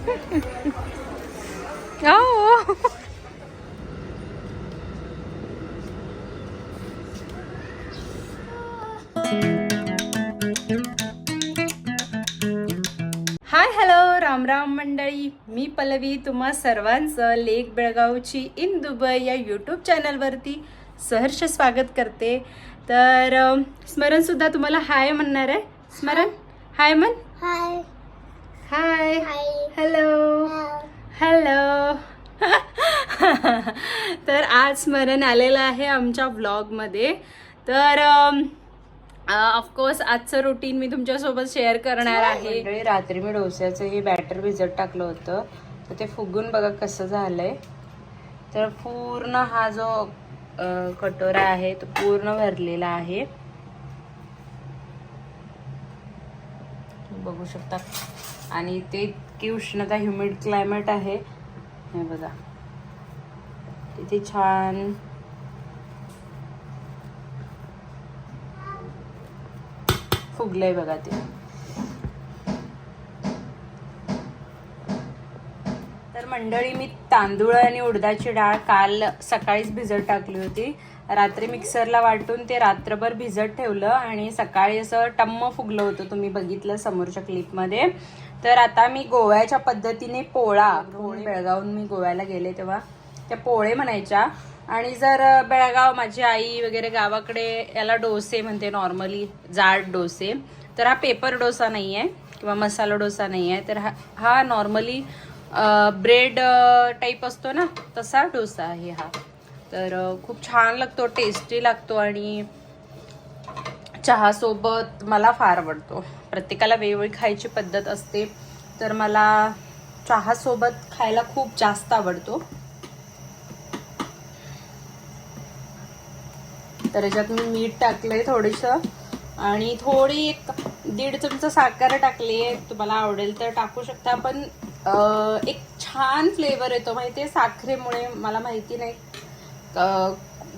Oh. Hi hello Ram Ram मंडळी. मी पल्लवी तुम्हा सर्वांचं लेक बेळगावची इन दुबई या यूट्यूब चॅनलवरती सहर्ष स्वागत करते. तर स्मरणसुद्धा तुम्हाला हाय म्हणणार आहे. स्मरण? हाय म्हण. हाय. हाय हॅलो हॅलो तर आज स्मरण आलेलं आहे आमच्या व्लॉगमध्ये तर ऑफकोर्स आजचं रुटीन मी तुमच्यासोबत शेअर करणार आहे. मंडळी रात्री मी डोस्याचं हे बॅटर भिजत टाकलं होतं. तर ते फुगून बघा कसं झालंय. तर पूर्ण हा जो कटोरा आहे तो पूर्ण भरलेला आहे. बघू शकता. आणि ते इतकी उष्णता ह्युमिड क्लायमेट आहे. हे बघा. किती छान. फुगलंय बघा ते. तर मंडळी मी तांदूळ आणि उडदाची डाळ काल सकाळीच भिजत टाकली होती. रात्री मिक्सरला वाटून ते रात्रभर भिजत ठेवलं आणि सकाळी असं टम्म फुगलं होतं. तुम्ही बघितलं समोरच्या क्लिपमध्ये तर आता मी गोव्याच्या पद्धतीने पोळा बेळगावून मी गोव्याला गेले तेव्हा. त्या पोळे म्हणायच्या. आणि जर बेळगाव माझी आई वगैरे गावाकडे याला डोसे म्हणते नॉर्मली जाड डोसे. तर हा पेपर डोसा नाही आहे किंवा मसाला डोसा नाही आहे तर हा हा नॉर्मली ब्रेड टाईप असतो ना तसा डोसा आहे हा. तर खूप छान लागतो टेस्टी लागतो आणि चहासोबत मला फार आवडतो. प्रत्येकाला वेगवेगळी खायची पद्धत असते. तर मला चहासोबत खायला खूप जास्त आवडतो. तर याच्यात मी मीठ टाकलंय थोडंसं. आणि थोडी एक दीड चमचा साखर टाकली आहे. तुम्हाला आवडेल तर टाकू शकता. पण एक छान फ्लेवर येतो. माहिती आहे साखरेमुळे. मला माहिती नाही.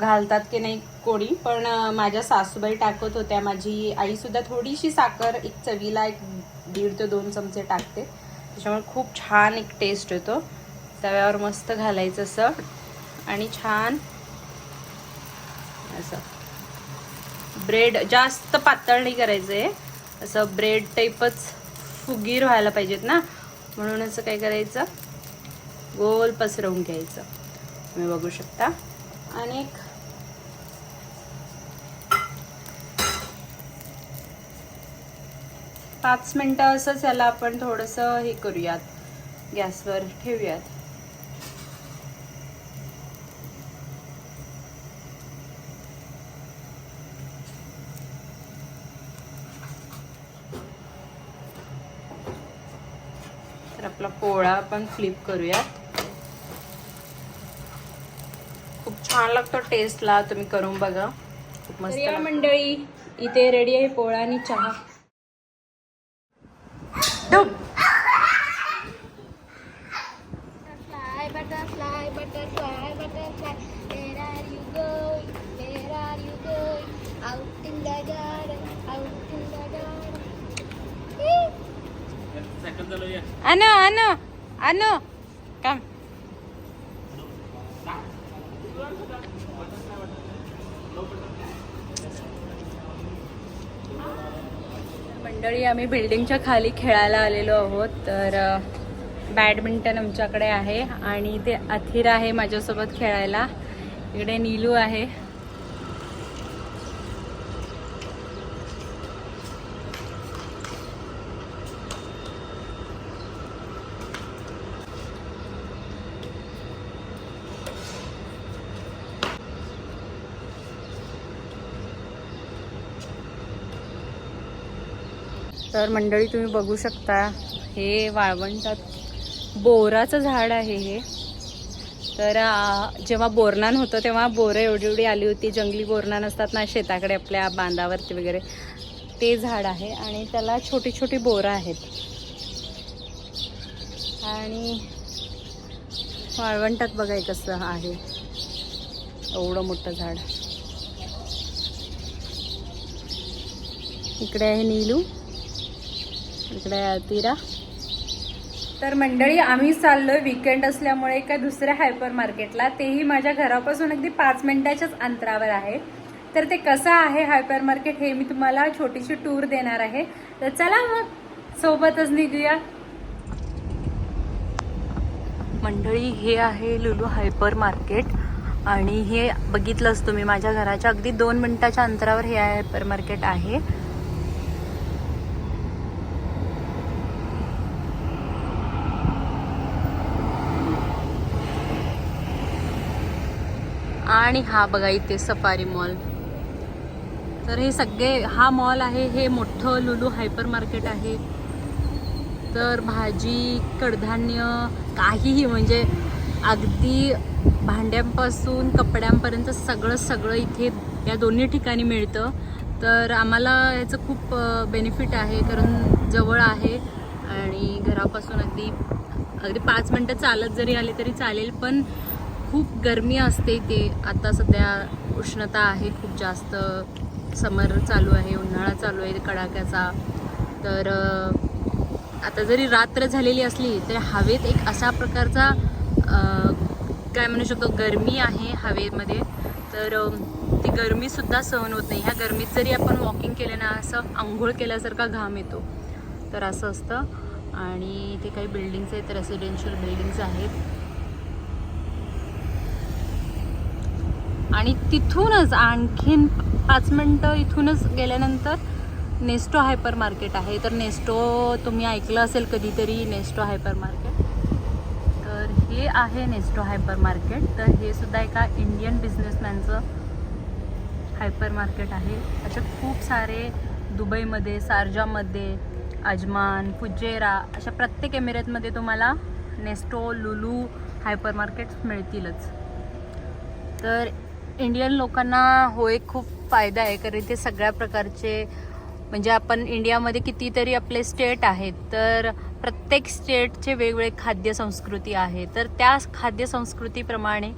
घालतात की नाही कोणी पण माझ्या सासूबाई टाकत होत्या. माझी आईसुद्धा थोडीशी साखर एक चवीला एक दीड ते दोन चमचे टाकते. त्याच्यामुळे खूप छान एक टेस्ट येतो. तव्यावर मस्त घालायचं असं. आणि छान असं. ब्रेड जास्त पातळ नाही करायचं आहे असं ब्रेड टाईपच फुगीर व्हायला पाहिजेत ना. म्हणून असं काय करायचं? गोल पसरवून घ्यायचं. तुम्ही बघू शकता. आणि एक पाच मिनटं असंच याला आपण थोडंसं हे करूयात. गॅसवर ठेवूयात. तर आपला पोळा आपण फ्लिप करूयात. खूप छान लागतो टेस्टला तुम्ही करून बघा. खूप मस्त. मंडळी इथे रेडी आहे पोळा आणि चहा. Butterfly, butterfly, butterfly, butterfly. Where are you going? Where are you going? Out in the garden, out in the garden. Hey. Anu, Anu, Anu, come. मंडळी आम्ही बिल्डिंगच्या खाली खेळायला आलेलो आहोत. तर बॅडमिंटन आमच्याकडे आहे आणि ते अथिर आहे माझ्यासोबत खेळायला. इकडे नीलू आहे. तर मंडळी तुम्ही बघू शकता हे वाळवंटात बोराचं झाड आहे हे. तर जेव्हा बोरणान होतं तेव्हा बोरं एवढी एवढी आली होती. जंगली बोरणान असतात ना शेताकडे आपल्या बांधावरती वगैरे. ते झाड आहे आणि त्याला छोटी छोटी बोरं आहेत. आणि वाळवंटात बघा हे कसं आहे. एवढं मोठं झाड. इकडे आहे नीलू. इकडे अतिरा तर. मंडळी आम्ही चाललोय विकेंड असल्यामुळे एका दुसऱ्या हायपर मार्केटला तेही माझ्या घरापासून अगदी पाच मिनिटाच्याच अंतरावर आहे. तर ते कसं आहे हायपर मार्केट हे मी तुम्हाला छोटीशी टूर देणार आहे. तर चला मग सोबतच निघूया. मंडळी हे आहे लुलू हायपर मार्केट आणि हे बघितलंच तुम्ही माझ्या घराच्या अगदी दोन मिनिटाच्या अंतरावर हे हायपर मार्केट आहे. आणि हा बघा इथे सफारी मॉल. तर हे सगळे हा मॉल आहे हे मोठं लुलू हायपर मार्केट आहे. तर भाजी कडधान्य काहीही म्हणजे अगदी भांड्यांपासून कपड्यांपर्यंत सगळं सगळं इथे या दोन्ही ठिकाणी मिळतं. तर आम्हाला याचं खूप बेनिफिट आहे कारण जवळ आहे आणि घरापासून अगदी अगदी पाच मिनटं चालत जरी आले तरी चालेल पण खूप गरमी असते ते आता सध्या उष्णता आहे खूप जास्त समर चालू आहे उन्हाळा चालू आहे कडाक्याचा. तर आता जरी रात्र झालेली असली तरी हवेत एक अशा प्रकारचा काय म्हणू शकतो गरमी आहे हवेमध्ये. तर ती गरमीसुद्धा सहन होत नाही. ह्या गरमीत जरी आपण वॉकिंग केलं ना असं आंघोळ केल्यासारखा घाम येतो. तर असं असतं. आणि इथे काही बिल्डिंग्स आहेत रेसिडेन्शियल बिल्डिंग्स आहेत. आणि तिथूनच आणखीन पाच मिनटं इथूनच गेल्यानंतर नेस्टो हायपर मार्केट आहे. तर नेस्टो तुम्ही ऐकलं असेल कधीतरी नेस्टो हायपर मार्केट तर हे आहे नेस्टो हायपर मार्केट तर हे सुद्धा एका इंडियन बिझनेसमॅनचं हायपर मार्केट आहे. असे खूप सारे दुबईमध्ये सारजामध्ये अजमान फुजेरा अशा प्रत्येक एमिरेटमध्ये तुम्हाला नेस्टो लुलू हायपर मार्केट्स मिळतीलच. तर इंडियन लोकांना होय खूप फायदा आहे कारण इथे सगळ्या प्रकारचे म्हणजे आपण इंडियामध्ये कितीतरी आपले स्टेट आहेत तर प्रत्येक स्टेटचे वेगवेगळे खाद्य संस्कृती आहे. तर त्या खाद्य संस्कृतीप्रमाणे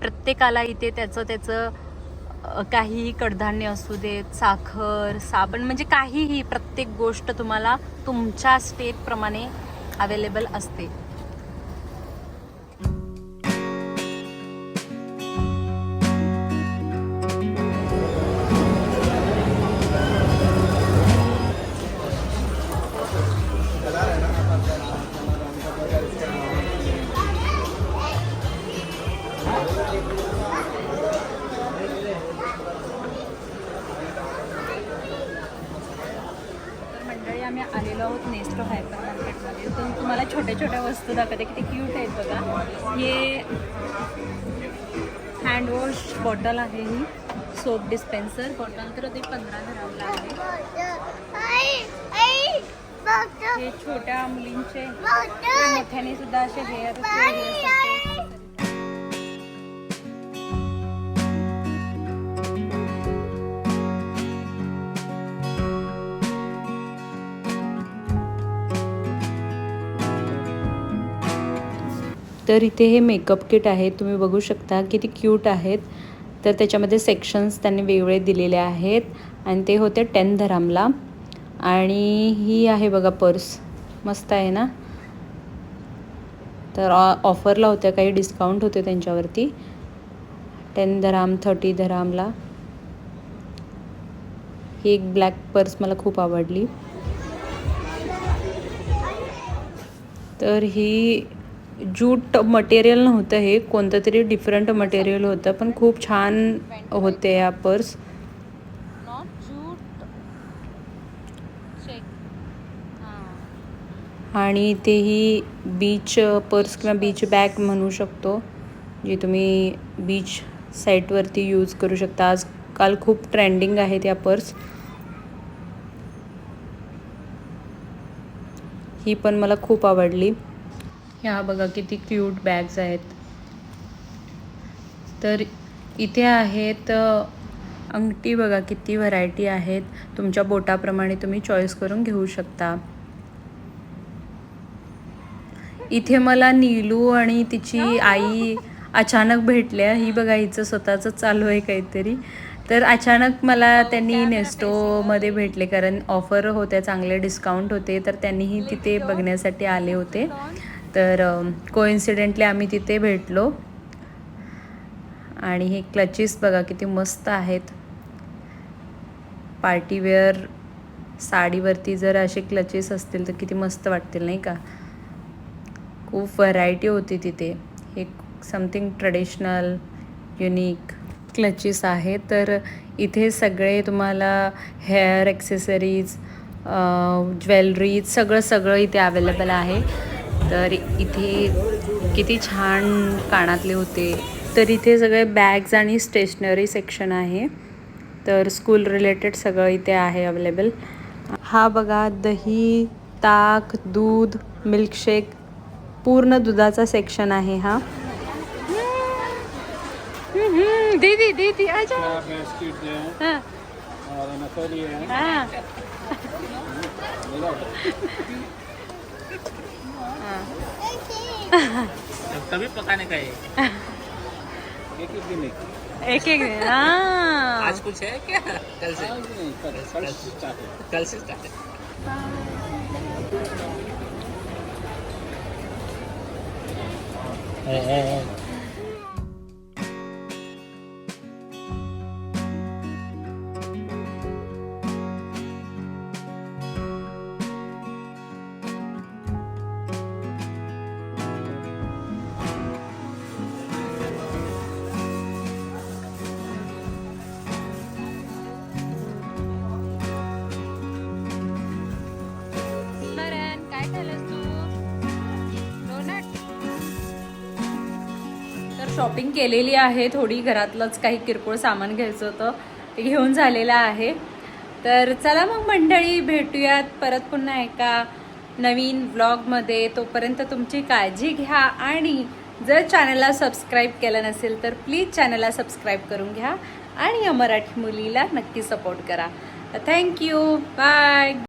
प्रत्येकाला इथे त्याचं त्याचं काहीही कडधान्य असू देत साखर साबण म्हणजे काहीही प्रत्येक गोष्ट तुम्हाला तुमच्या स्टेटप्रमाणे अवेलेबल असते. छोट्या छोट्या वस्तू दाखवते किती क्यूट आहेत बघा. हे हँडवॉश बॉटल आहे ही सोप डिस्पेन्सर बॉटल तर ते पंधरा ग्रामला आहे. हे छोट्या मुलींचे मोठ्याने सुद्धा असे हेअर तर इथे हे मेकअप किट आहे तुम्ही बघू शकता किती क्यूट आहेत. तर त्याच्यामध्ये सेक्शन्स त्यांनी वेगवेगळे दिलेले आहेत. आणि ते होते टेन धरामला. आणि ही आहे बघा पर्स मस्त आहे ना? तर ऑफरला होत्या काही डिस्काउंट होते त्यांच्यावरती. Ten धराम thirty धरामला. ही एक ब्लॅक पर्स मला खूप आवडली. तर ही जूट मटेरियल नव्हतं हे. कोणतं तरी डिफरंट मटेरियल होतं. पण खूप छान होते या पर्स आणि तेही बीच पर्स किंवा बीच बॅग म्हणू शकतो जी तुम्ही बीच साईटवरती यूज करू शकता. आजकाल खूप ट्रेंडिंग आहेत या पर्स ही पण मला खूप आवडली. ह्या बघा किती क्यूट बॅग्स आहेत. तर इथे आहेत अंगठी बघा किती व्हरायटी आहेत. तुमच्या बोटाप्रमाणे तुम्ही चॉईस करून घेऊ शकता. इथे मला नीलू आणि तिची आई अचानक भेटल्या. ही बघा हिचं स्वतःचं चालू आहे काहीतरी. तर अचानक मला त्यांनी नेस्टोमध्ये भेटले कारण ऑफर होत्या चांगले डिस्काउंट होते. तर त्यांनीही तिथे बघण्यासाठी आले होते. तर कोइन्सिडेंटली आम्ही तिथे भेटलो. आणि हे क्लचेस बघा किती मस्त आहेत. पार्टीवेअर साडीवरती जर असे क्लचेस असतील तर किती मस्त वाटतील नाही का? खूप व्हरायटी होती तिथे. हे समथिंग ट्रेडिशनल युनिक क्लचेस आहे तर इथे सगळे तुम्हाला हेअर ॲक्सेसरीज ज्वेलरीज सगळं सगळं इथे अवेलेबल आहे. तर इथे किती छान कानातले होते. तर इथे सगळे बॅग्स आणि स्टेशनरी सेक्शन आहे. तर स्कूल रिलेटेड सगळं इथे आहे अवेलेबल हा बघा दही ताक दूध मिल्कशेक पूर्ण दुधाचा सेक्शन आहे हा. दीदी दीदी आजा. तभी पकाने का है। एक एक दिन एक। एक दिन हाँ. आज कुछ है क्या? कल से। नहीं कल स्टार्ट कल से स्टार्ट है। शॉपिंग केलेली आहे. थोडी घरातलंच काही किरकोळ सामान घ्यायचं होतं. ते घेऊन झालेलं आहे. तर चला मग मंडळी भेटूयात परत पुन्हा एका नवीन व्लॉगमध्ये तोपर्यंत तुमची काळजी घ्या आणि जर चॅनलला सबस्क्राईब केलं नसेल तर प्लीज चॅनलला सबस्क्राईब करून घ्या आणि या मराठी मुलीला नक्की सपोर्ट करा. Thank you bye